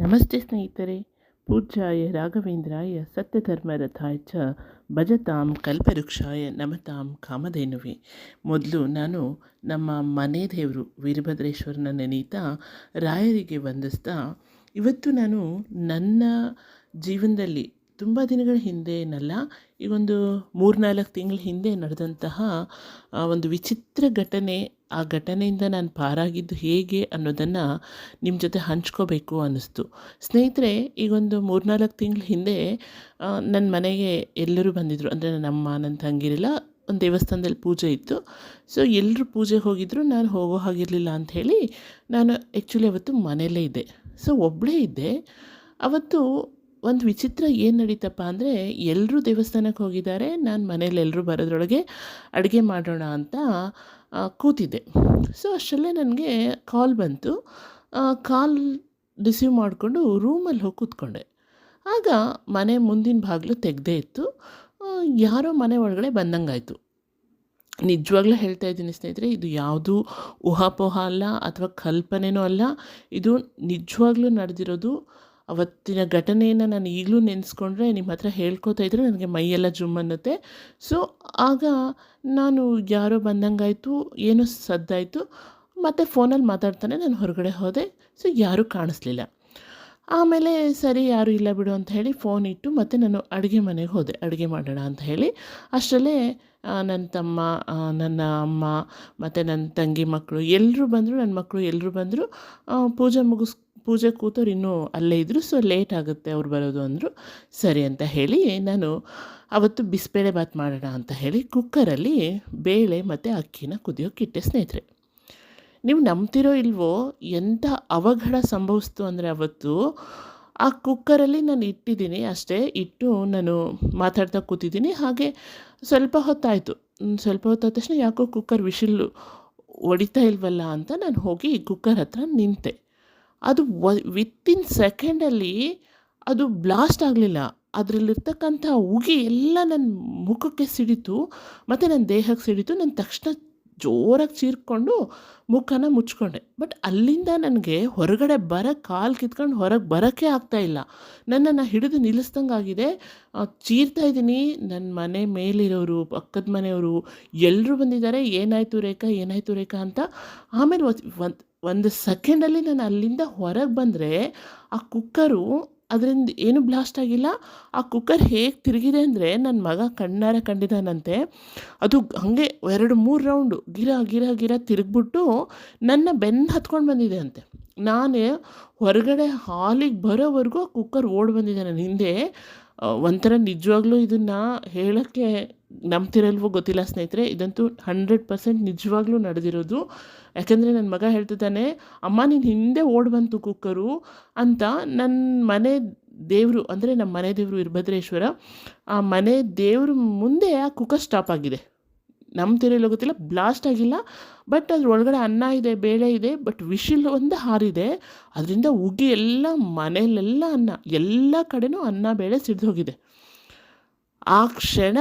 ನಮಸ್ತೆ ಸ್ನೇಹಿತರೆ, ಪೂಜ್ಯಾಯ ರಾಘವೇಂದ್ರಾಯ ಸತ್ಯಧರ್ಮರಥಾಯ ಚ ಭಜತಾಂ ಕಲ್ಪವೃಕ್ಷಾಯ ನಮತಾಂ ಕಾಮಧೇನುವೆ. ಮೊದಲು ನಾನು ನಮ್ಮ ಮನೆ ದೇವರು ವೀರಭದ್ರೇಶ್ವರನ ನೆನೀತಾ ರಾಯರಿಗೆ ವಂದಿಸ್ತಾ, ಇವತ್ತು ನಾನು ನನ್ನ ಜೀವನದಲ್ಲಿ ತುಂಬ ದಿನಗಳ ಹಿಂದೆ ಏನಲ್ಲ ಈ ಒಂದು ಮೂರ್ನಾಲ್ಕು ತಿಂಗಳ ಹಿಂದೆ ನಡೆದಂತಹ ಒಂದು ವಿಚಿತ್ರ ಘಟನೆ ಆ ಘಟನೆಯಿಂದ ನಾನು ಪಾರಾಗಿದ್ದು ಹೇಗೆ ಅನ್ನೋದನ್ನು ನಿಮ್ಮ ಜೊತೆ ಹಂಚ್ಕೋಬೇಕು ಅನ್ನಿಸ್ತು. ಸ್ನೇಹಿತರೆ, ಈಗೊಂದು ಮೂರ್ನಾಲ್ಕು ತಿಂಗಳ ಹಿಂದೆ ನನ್ನ ಮನೆಗೆ ಎಲ್ಲರೂ ಬಂದಿದ್ದರು ಅಂದರೆ ನನ್ನ ಅಮ್ಮ, ನನ್ನ ತಂಗಿರೆಲ್ಲ ಒಂದು ದೇವಸ್ಥಾನದಲ್ಲಿ ಪೂಜೆ ಇತ್ತು. ಸೊ ಎಲ್ಲರೂ ಪೂಜೆ ಹೋಗಿದ್ರು. ನಾನು ಹೋಗೋ ಹಾಗಿರಲಿಲ್ಲ ಅಂಥೇಳಿ ನಾನು ಆ್ಯಕ್ಚುಲಿ ಅವತ್ತು ಮನೆಯಲ್ಲೇ ಇದ್ದೆ. ಸೊ ಒಬ್ಬಳೇ ಇದ್ದೆ. ಅವತ್ತು ಒಂದು ವಿಚಿತ್ರ ಏನು ನಡೀತಪ್ಪ ಅಂದರೆ ಎಲ್ಲರೂ ದೇವಸ್ಥಾನಕ್ಕೆ ಹೋಗಿದ್ದಾರೆ. ನಾನು ಮನೇಲಿ ಎಲ್ಲರೂ ಬರೋದ್ರೊಳಗೆ ಅಡುಗೆ ಮಾಡೋಣ ಅಂತ ಕೂತಿದ್ದೆ. ಸೊ ಅಷ್ಟರಲ್ಲೇ ನನಗೆ ಕಾಲ್ ಬಂತು. ಕಾಲ್ ರಿಸೀವ್ ಮಾಡಿಕೊಂಡು ರೂಮಲ್ಲಿ ಹೋಗಿ ಕೂತ್ಕೊಂಡೆ. ಆಗ ಮನೆ ಮುಂದಿನ ಬಾಗಿಲು ತೆಗೆದೇ ಇತ್ತು. ಯಾರೋ ಮನೆ ಒಳಗಡೆ ಬಂದಂಗಾಯಿತು. ನಿಜವಾಗ್ಲೂ ಹೇಳ್ತಾ ಇದ್ದೀನಿ ಸ್ನೇಹಿತರೆ, ಇದು ಯಾವುದು ಊಹಾಪೋಹ ಅಲ್ಲ ಅಥವಾ ಕಲ್ಪನೆಯೂ ಅಲ್ಲ. ಇದು ನಿಜವಾಗ್ಲೂ ನಡೆದಿರೋದು ಅವತ್ತಿನ ಘಟನೆಯನ್ನು ನಾನು ಈಗಲೂ ನೆನೆಸ್ಕೊಂಡ್ರೆ ನಿಮ್ಮ ಹತ್ರ ಹೇಳ್ಕೊತಾ ಇದ್ದರೆ ನನಗೆ ಮೈಯೆಲ್ಲ ಜುಮ್ ಅನ್ನುತ್ತೆ. ಸೊ ಆಗ ನಾನು ಯಾರೋ ಬಂದಂಗಾಯಿತು, ಏನೋ ಸದ್ದಾಯಿತು, ಮತ್ತು ಫೋನಲ್ಲಿ ಮಾತಾಡ್ತಾನೆ ನಾನು ಹೊರಗಡೆ ಹೋದೆ. ಸೊ ಯಾರೂ ಕಾಣಿಸ್ಲಿಲ್ಲ. ಆಮೇಲೆ ಸರಿ, ಯಾರೂ ಇಲ್ಲ ಬಿಡು ಅಂತ ಹೇಳಿ ಫೋನ್ ಇಟ್ಟು ಮತ್ತು ನಾನು ಅಡುಗೆ ಮನೆಗೆ ಹೋದೆ. ಅಡುಗೆ ಮಾಡೋಣ ಅಂತ ಹೇಳಿ. ಅಷ್ಟರಲ್ಲೇ ನನ್ನ ತಮ್ಮ ನನ್ನ ಅಮ್ಮ, ಮತ್ತು ನನ್ನ ತಂಗಿ ಮಕ್ಕಳು ಎಲ್ಲರೂ ಬಂದರು, ನನ್ನ ಮಕ್ಕಳು ಎಲ್ಲರೂ ಬಂದರು. ಪೂಜೆ ಮುಗಿಸ್ ಪೂಜೆ ಕೂತವ್ರು ಇನ್ನೂ ಅಲ್ಲೇ ಇದ್ದರು ಸೊ ಲೇಟ್ ಆಗುತ್ತೆ ಅವ್ರು ಬರೋದು ಅಂದರು. ಸರಿ ಅಂತ ಹೇಳಿ ನಾನು ಅವತ್ತು ಬಿಸಿಬೇಳೆ ಬಾತ್ ಮಾಡೋಣ ಅಂತ ಹೇಳಿ ಕುಕ್ಕರಲ್ಲಿ ಬೇಳೆ ಮತ್ತು ಅಕ್ಕಿನ ಕುದಿಯೋಕ್ಕಿಟ್ಟೆ ಸ್ನೇಹಿತರೆ. ನೀವು ನಂಬ್ತಿರೋ ಇಲ್ವೋ ಎಂಥ ಅವಘಡ ಸಂಭವಿಸ್ತು ಅಂದರೆ ಅವತ್ತು ಆ ಕುಕ್ಕರಲ್ಲಿ ನಾನು ಇಟ್ಟಿದ್ದೀನಿ ಅಷ್ಟೇ, ಇಟ್ಟು ನಾನು ಮಾತಾಡ್ತಾ ಕೂತಿದ್ದೀನಿ, ಹಾಗೆ ಸ್ವಲ್ಪ ಹೊತ್ತಾಯಿತು. ಸ್ವಲ್ಪ ಹೊತ್ತಾದ ತಕ್ಷಣ ಯಾಕೋ ಕುಕ್ಕರ್ ವಿಶಿಲ್ಲು ಹೊಡಿತಾ ಇಲ್ವಲ್ಲ ಅಂತ ನಾನು ಹೋಗಿ ಕುಕ್ಕರ್ ಹತ್ರ ನಿಂತೆ. ಅದು ವಿತ್ತಿನ್ ಸೆಕೆಂಡಲ್ಲಿ ಅದು ಬ್ಲಾಸ್ಟ್ ಆಗಲಿಲ್ಲ. ಅದರಲ್ಲಿರ್ತಕ್ಕಂಥ ಉಗಿ ಎಲ್ಲ ನನ್ನ ಮುಖಕ್ಕೆ ಸಿಡಿತು, ಮತ್ತು ನನ್ನ ದೇಹಕ್ಕೆ ಸಿಡಿತು. ನಾನು ತಕ್ಷಣ ಜೋರಾಗಿ ಚೀರ್ಕೊಂಡು ಮುಖನ ಮುಚ್ಕೊಂಡೆ. ಬಟ್ ಅಲ್ಲಿಂದ ನನಗೆ ಹೊರಗಡೆ ಬರೋಕ್ಕೆ ಕಾಲು ಕಿತ್ಕೊಂಡು ಹೊರಗೆ ಬರೋಕ್ಕೆ ಆಗ್ತಾ ಇಲ್ಲ. ನನ್ನನ್ನು ಹಿಡಿದು ನಿಲ್ಲಿಸ್ದಂಗಾಗಿದೆ ಚೀರ್ತಾ ಇದ್ದೀನಿ. ನನ್ನ ಮನೆ ಮೇಲಿರೋರು, ಪಕ್ಕದ ಮನೆಯವರು ಎಲ್ಲರೂ ಬಂದಿದ್ದಾರೆ. ಏನಾಯಿತು ರೇಖಾ? ಏನಾಯಿತು ರೇಖಾ ಅಂತ ಆಮೇಲೆ ಒಂದು ಒಂದು ಸೆಕೆಂಡಲ್ಲಿ ನಾನು ಅಲ್ಲಿಂದ ಹೊರಗೆ ಬಂದರೆ ಆ ಕುಕ್ಕರು ಅದರಿಂದ ಏನು ಬ್ಲಾಸ್ಟ್ ಆಗಿಲ್ಲ. ಆ ಕುಕ್ಕರ್ ಹೇಗೆ ತಿರುಗಿದೆ ಅಂದರೆ ನನ್ನ ಮಗ ಕಣ್ಣಾರೆ ಕಂಡಿದ್ದಾನಂತೆ. ಅದು ಹಾಗೆ ಎರಡು ಮೂರು ರೌಂಡು ಗಿರ ಗಿರ ಗಿರ ತಿರುಗ್ಬಿಟ್ಟು ನನ್ನ ಬೆನ್ನು ಹತ್ಕೊಂಡು ಬಂದಿದೆ ಅಂತೆ. ನಾನೇ ಹೊರಗಡೆ ಹಾಲಿಗೆ ಬರೋವರೆಗೂ ಆ ಕುಕ್ಕರ್ ಓಡಿ ಬಂದಿದೆ ನನ್ನ ಹಿಂದೆ. ಒಂಥರ ನಿಜವಾಗ್ಲೂ ಇದನ್ನು ಹೇಳೋಕ್ಕೆ ನಂಬ್ತಿರಲ್ವೋ ಗೊತ್ತಿಲ್ಲ ಸ್ನೇಹಿತರೆ, ಇದಂತೂ ಹಂಡ್ರೆಡ್ ಪರ್ಸೆಂಟ್ ನಿಜವಾಗ್ಲೂ ನಡೆದಿರೋದು. ಯಾಕೆಂದರೆ ನನ್ನ ಮಗ ಹೇಳ್ತಿದ್ದಾನೆ, ಅಮ್ಮ, ನೀನು ಹಿಂದೆ ಓಡಿ ಬಂತು ಕುಕ್ಕರು ಅಂತ ನನ್ನ ಮನೆ ದೇವರು, ಅಂದರೆ ನಮ್ಮ ಮನೆ ದೇವರು ವೀರಭದ್ರೇಶ್ವರ ಆ ಮನೆ ದೇವ್ರ ಮುಂದೆ ಆ ಕುಕ್ಕರ್ ಸ್ಟಾಪ್ ಆಗಿದೆ. ನಂಬ್ತಿರಲ್ಲ ಗೊತ್ತಿಲ್ಲ ಬ್ಲಾಸ್ಟ್ ಆಗಿಲ್ಲ ಬಟ್ ಅದ್ರ ಒಳಗಡೆ ಅನ್ನ ಇದೆ, ಬೇಳೆ ಇದೆ ಬಟ್ ವಿಶಿಲ್ ಒಂದು ಹಾರಿದೆ ಅದರಿಂದ ಉಗಿ ಎಲ್ಲ ಮನೆಯಲ್ಲೆಲ್ಲ ಅನ್ನ, ಎಲ್ಲ ಕಡೆನೂ ಅನ್ನ, ಬೇಳೆ ಸಿಡ್ದು ಹೋಗಿದೆ. ಆ ಕ್ಷಣ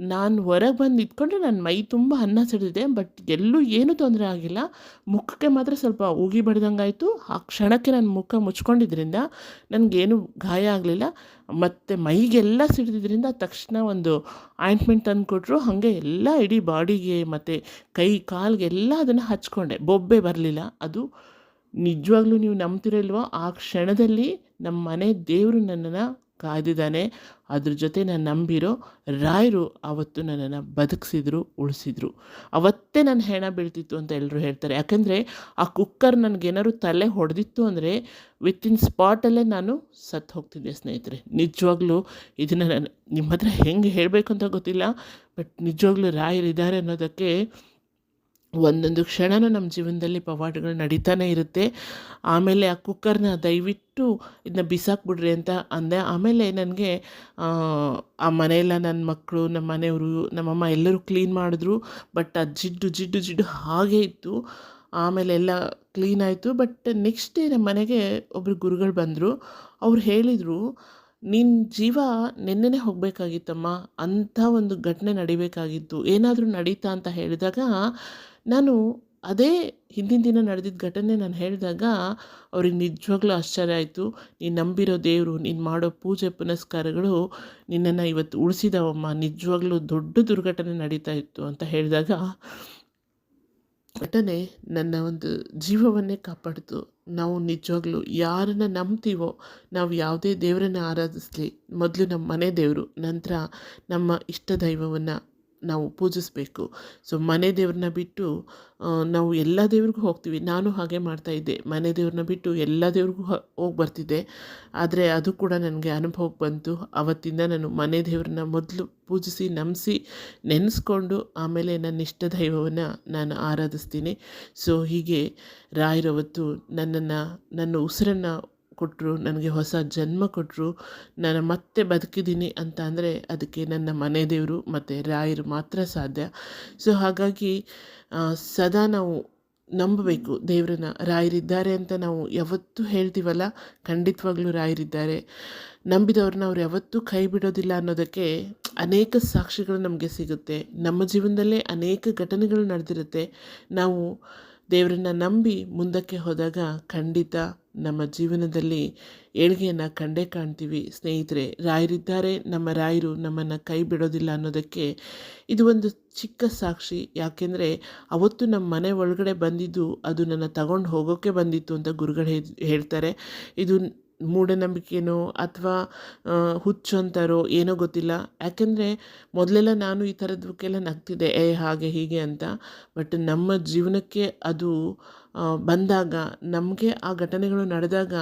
ನಾನು ಹೊರಗೆ ಬಂದು ನಿಂತ್ಕೊಂಡ್ರೆ ನನ್ನ ಮೈ ತುಂಬ ಅನ್ನ ಸಿಡಿದಿದೆ, ಬಟ್ ಎಲ್ಲೂ ಏನೂ ತೊಂದರೆ ಆಗಿಲ್ಲ. ಮುಖಕ್ಕೆ ಮಾತ್ರ ಸ್ವಲ್ಪ ಉಗಿ ಬಡ್ದಂಗಾಯಿತು. ಆ ಕ್ಷಣಕ್ಕೆ ನನ್ನ ಮುಖ ಮುಚ್ಕೊಂಡಿದ್ದರಿಂದ ನನಗೇನು ಗಾಯ ಆಗಲಿಲ್ಲ. ಮತ್ತು ಮೈಗೆಲ್ಲ ಸಿಡಿದಿದ್ರಿಂದ ತಕ್ಷಣ ಒಂದು ಆಯಿಂಟ್ಮೆಂಟ್ ತಂದು ಕೊಟ್ಟರು ಹಾಗೆ ಎಲ್ಲ ಇಡೀ ಬಾಡಿಗೆ ಮತ್ತು ಕೈ, ಕಾಲ್ಗೆಲ್ಲ ಅದನ್ನು ಹಚ್ಕೊಂಡೆ. ಬೊಬ್ಬೆ ಬರಲಿಲ್ಲ. ಅದು ನಿಜವಾಗ್ಲೂ ನೀವು ನಂಬ್ತಿರಲ್ವೋ? ಆ ಕ್ಷಣದಲ್ಲಿ ನಮ್ಮ ಮನೆ ದೇವರು ನನ್ನನ್ನು ಕಾಯ್ದಿದ್ದಾನೆ. ಅದ್ರ ಜೊತೆ ನಾನು ನಂಬಿರೋ ರಾಯರು ಅವತ್ತು ನನ್ನನ್ನು ಬದುಕಿಸಿದ್ರು, ಉಳಿಸಿದ್ರು. ಅವತ್ತೇ ನನ್ನ ಹೆಣ ಬೀಳ್ತಿತ್ತು ಅಂತ ಎಲ್ಲರೂ ಹೇಳ್ತಾರೆ. ಯಾಕಂದರೆ ಆ ಕುಕ್ಕರ್ ನನಗೇನಾದ್ರು ತಲೆ ಹೊಡೆದಿತ್ತು ಅಂದರೆ ವಿತಿನ್ ಸ್ಪಾಟಲ್ಲೇ ನಾನು ಸತ್ತು ಹೋಗ್ತಿದ್ದೆ ಸ್ನೇಹಿತರೆ. ನಿಜವಾಗ್ಲೂ ಇದನ್ನು ನಾನು ನಿಮ್ಮ ಹತ್ರ ಹೆಂಗೆ ಹೇಳಬೇಕು ಅಂತ ಗೊತ್ತಿಲ್ಲ ಬಟ್ ನಿಜವಾಗ್ಲೂ ರಾಯರಿದ್ದಾರೆ ಅನ್ನೋದಕ್ಕೆ ಒಂದೊಂದು ಕ್ಷಣವೂ ನಮ್ಮ ಜೀವನದಲ್ಲಿ ಪವಾಡಗಳು ನಡೀತಾನೆ ಇರುತ್ತೆ. ಆಮೇಲೆ ಆ ಕುಕ್ಕರ್ನ ದಯವಿಟ್ಟು ಇದನ್ನ ಬಿಸಾಕ್ಬಿಡ್ರಿ ಅಂತ ಅಂದೆ. ಆಮೇಲೆ ನನಗೆ, ಆ ಮನೆಯೆಲ್ಲ ನನ್ನ ಮಕ್ಕಳು ನಮ್ಮ ಮನೆಯವರು ನಮ್ಮಮ್ಮ ಎಲ್ಲರೂ ಕ್ಲೀನ್ ಮಾಡಿದ್ರು. ಬಟ್ ಆ ಜಿಡ್ಡು ಜಿಡ್ಡು ಜಿಡ್ಡು ಹಾಗೇ ಇತ್ತು. ಆಮೇಲೆ ಎಲ್ಲ ಕ್ಲೀನ್ ಆಯಿತು. ಬಟ್ ನೆಕ್ಸ್ಟ್ ಡೇ ನಮ್ಮ ಮನೆಗೆ ಒಬ್ಬರು ಗುರುಗಳು ಬಂದರು. ಅವ್ರು ಹೇಳಿದರು ನಿನ್ನ ಜೀವ ನಿನ್ನೆನೇ ಹೋಗಬೇಕಾಗಿತ್ತಮ್ಮ. ಅಂಥ ಒಂದು ಘಟನೆ ನಡಿಬೇಕಾಗಿತ್ತು. ಏನಾದರೂ ನಡೀತಾ ಅಂತ ಹೇಳಿದಾಗ ನಾನು ಅದೇ ಹಿಂದಿನ ದಿನ ನಡೆದಿದ್ದ ಘಟನೆ ನಾನು ಹೇಳಿದಾಗ ಅವ್ರಿಗೆ ನಿಜವಾಗ್ಲೂ ಆಶ್ಚರ್ಯ ಆಯಿತು. ನೀನು ನಂಬಿರೋ ದೇವರು, ನೀನು ಮಾಡೋ ಪೂಜೆ ಪುನಸ್ಕಾರಗಳು ನಿನ್ನನ್ನು ಇವತ್ತು ಉಳಿಸಿದವಮ್ಮ. ನಿಜವಾಗ್ಲೂ ದೊಡ್ಡ ದುರ್ಘಟನೆ ನಡೀತಾ ಇತ್ತು ಅಂತ ಹೇಳಿದಾಗ ಘಟನೆ ನನ್ನ ಒಂದು ಜೀವವನ್ನೇ ಕಾಪಾಡಿತು. ನಾವು ನಿಜವಾಗ್ಲೂ ಯಾರನ್ನು ನಂಬ್ತೀವೋ, ನಾವು ಯಾವುದೇ ದೇವರನ್ನು ಆರಾಧಿಸಲಿ. ಮೊದಲು ನಮ್ಮ ಮನೆ ದೇವರು, ನಂತರ ನಮ್ಮ ಇಷ್ಟ ದೈವವನ್ನು ನಾವು ಪೂಜಿಸಬೇಕು. ಸೊ ಮನೆ ದೇವ್ರನ್ನ ಬಿಟ್ಟು ನಾವು ಎಲ್ಲ ದೇವ್ರಿಗೂ ಹೋಗ್ತೀವಿ. ನಾನು ಹಾಗೆ ಮಾಡ್ತಾಯಿದ್ದೆ ಮನೆ ದೇವ್ರನ್ನ ಬಿಟ್ಟು ಎಲ್ಲ ದೇವ್ರಿಗೂ ಹೋಗಿ ಬರ್ತಿದ್ದೆ. ಆದರೆ ಅದು ಕೂಡ ನನಗೆ ಅನುಭವಕ್ಕೆ ಬಂತು. ಆವತ್ತಿಂದ ನಾನು ಮನೆ ದೇವ್ರನ್ನ ಮೊದಲು ಪೂಜಿಸಿ, ನಂಬಿಸಿ, ನೆನೆಸ್ಕೊಂಡು ಆಮೇಲೆ ನನ್ನ ಇಷ್ಟ ದೈವವನ್ನು ನಾನು ಆರಾಧಿಸ್ತೀನಿ. ಸೊ ಹೀಗೆ ರಾಯರವತ್ತು ನನ್ನನ್ನು, ನನ್ನ ಉಸಿರನ್ನು ಕೊಟ್ಟರು ನನಗೆ ಹೊಸ ಜನ್ಮ ಕೊಟ್ಟರು ನಾನು ಮತ್ತೆ ಬದುಕಿದ್ದೀನಿ ಅಂತ ಅಂದರೆ ಅದಕ್ಕೆ ನನ್ನ ಮನೆ ದೇವರು ಮತ್ತು ರಾಯರು ಮಾತ್ರ ಸಾಧ್ಯ. ಸೊ ಹಾಗಾಗಿ ಸದಾ ನಾವು ನಂಬಬೇಕು ದೇವರನ್ನ. ರಾಯರಿದ್ದಾರೆ ಅಂತ ನಾವು ಯಾವತ್ತೂ ಹೇಳ್ತೀವಲ್ಲ, ಖಂಡಿತವಾಗ್ಲೂ ರಾಯರಿದ್ದಾರೆ. ನಂಬಿದವ್ರನ್ನ ಅವ್ರು ಯಾವತ್ತೂ ಕೈ ಬಿಡೋದಿಲ್ಲ ಅನ್ನೋದಕ್ಕೆ ಅನೇಕ ಸಾಕ್ಷಿಗಳು ನಮಗೆ ಸಿಗುತ್ತೆ. ನಮ್ಮ ಜೀವನದಲ್ಲೇ ಅನೇಕ ಘಟನೆಗಳು ನಡೆದಿರುತ್ತೆ. ನಾವು ದೇವರನ್ನ ನಂಬಿ ಮುಂದಕ್ಕೆ ಹೋದಾಗ ಖಂಡಿತ ನಮ್ಮ ಜೀವನದಲ್ಲಿ ಏಳಿಗೆಯನ್ನು ಕಂಡೇ ಕಾಣ್ತೀವಿ. ಸ್ನೇಹಿತರೆ, ರಾಯರಿದ್ದಾರೆ. ನಮ್ಮ ರಾಯರು ನಮ್ಮನ್ನು ಕೈ ಬಿಡೋದಿಲ್ಲ ಅನ್ನೋದಕ್ಕೆ ಇದು ಒಂದು ಚಿಕ್ಕ ಸಾಕ್ಷಿ. ಯಾಕೆಂದರೆ ಅವತ್ತು ನಮ್ಮ ಮನೆ ಒಳಗಡೆ ಬಂದಿದ್ದು ಅದು ನನ್ನ ತಗೊಂಡು ಹೋಗೋಕ್ಕೆ ಬಂದಿತ್ತು ಅಂತ ಗುರುಗಳು ಹೇಳ್ತಾರೆ. ಇದು ಮೂಢನಂಬಿಕೆನೋ ಅಥವಾ ಹುಚ್ಚು ಅಂತಾರೋ ಏನೋ ಗೊತ್ತಿಲ್ಲ. ಯಾಕೆಂದರೆ ಮೊದಲೆಲ್ಲ ನಾನು ಈ ಥರದಕ್ಕೆಲ್ಲ ನಗ್ತಿದ್ದೆ, ಏ, ಹಾಗೆ, ಹೀಗೆ ಅಂತ. ಬಟ್ ನಮ್ಮ ಜೀವನಕ್ಕೆ ಅದು ಬಂದಾಗ, ನಮಗೆ ಆ ಘಟನೆಗಳು ನಡೆದಾಗ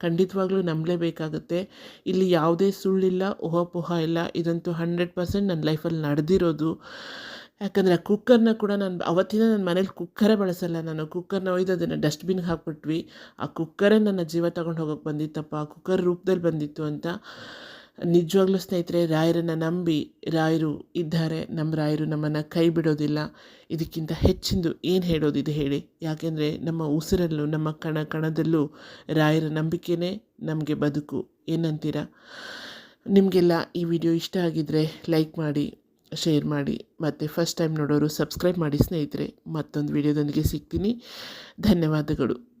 ಖಂಡಿತವಾಗ್ಲೂ ನಂಬಲೇಬೇಕಾಗುತ್ತೆ. ಇಲ್ಲಿ ಯಾವುದೇ ಸುಳ್ಳಿಲ್ಲ ಊಹಾಪೋಹ ಇಲ್ಲ. ಇದಂತೂ ಹಂಡ್ರೆಡ್ ಪರ್ಸೆಂಟ್ ನನ್ನ ಲೈಫಲ್ಲಿ ನಡೆದಿರೋದು. ಯಾಕಂದರೆ ಆ ಕುಕ್ಕರ್ನ ಕೂಡ ನಾನು ಅವತ್ತಿನ ನನ್ನ ಮನೇಲಿ ಕುಕ್ಕರೇ ಬಳಸಲ್ಲ ನಾನು. ಕುಕ್ಕರ್ನ ಒಯ್ದು ಅದನ್ನು ಡಸ್ಟ್ಬಿನ್ಗೆ ಹಾಕ್ಬಿಟ್ವಿ. ಆ ಕುಕ್ಕರೇ ನನ್ನ ಜೀವ ತಗೊಂಡು ಹೋಗೋಕೆ ಬಂದಿತ್ತಪ್ಪ. ಆ ಕುಕ್ಕರ್ ರೂಪದಲ್ಲಿ ಬಂದಿತ್ತು ಅಂತ ನಿಜವಾಗ್ಲೂ ಸ್ನೇಹಿತರೆ, ರಾಯರನ್ನು ನಂಬಿ ರಾಯರು ಇದ್ದಾರೆ. ನಮ್ಮ ರಾಯರು ನಮ್ಮನ್ನು ಕೈ ಬಿಡೋದಿಲ್ಲ. ಇದಕ್ಕಿಂತ ಹೆಚ್ಚಿಂದು ಏನು ಹೇಳೋದಿದೆ ಹೇಳಿ. ಯಾಕೆಂದರೆ ನಮ್ಮ ಉಸಿರಲ್ಲೂ, ನಮ್ಮ ಕಣ ಕಣದಲ್ಲೂ ರಾಯರ ನಂಬಿಕೆನೇ ನಮಗೆ ಬದುಕು. ಏನಂತೀರ? ನಿಮಗೆಲ್ಲ ಈ ವಿಡಿಯೋ ಇಷ್ಟ ಆಗಿದ್ದರೆ ಲೈಕ್ ಮಾಡಿ ಶೇರ್ ಮಾಡಿ ಮತ್ತು ಫಸ್ಟ್ ಟೈಮ್ ನೋಡೋರು ಸಬ್ಸ್ಕ್ರೈಬ್ ಮಾಡಿ ಸ್ನೇಹಿತರೆ ಮತ್ತೊಂದು ವಿಡಿಯೋದೊಂದಿಗೆ ಸಿಗ್ತೀನಿ. ಧನ್ಯವಾದಗಳು.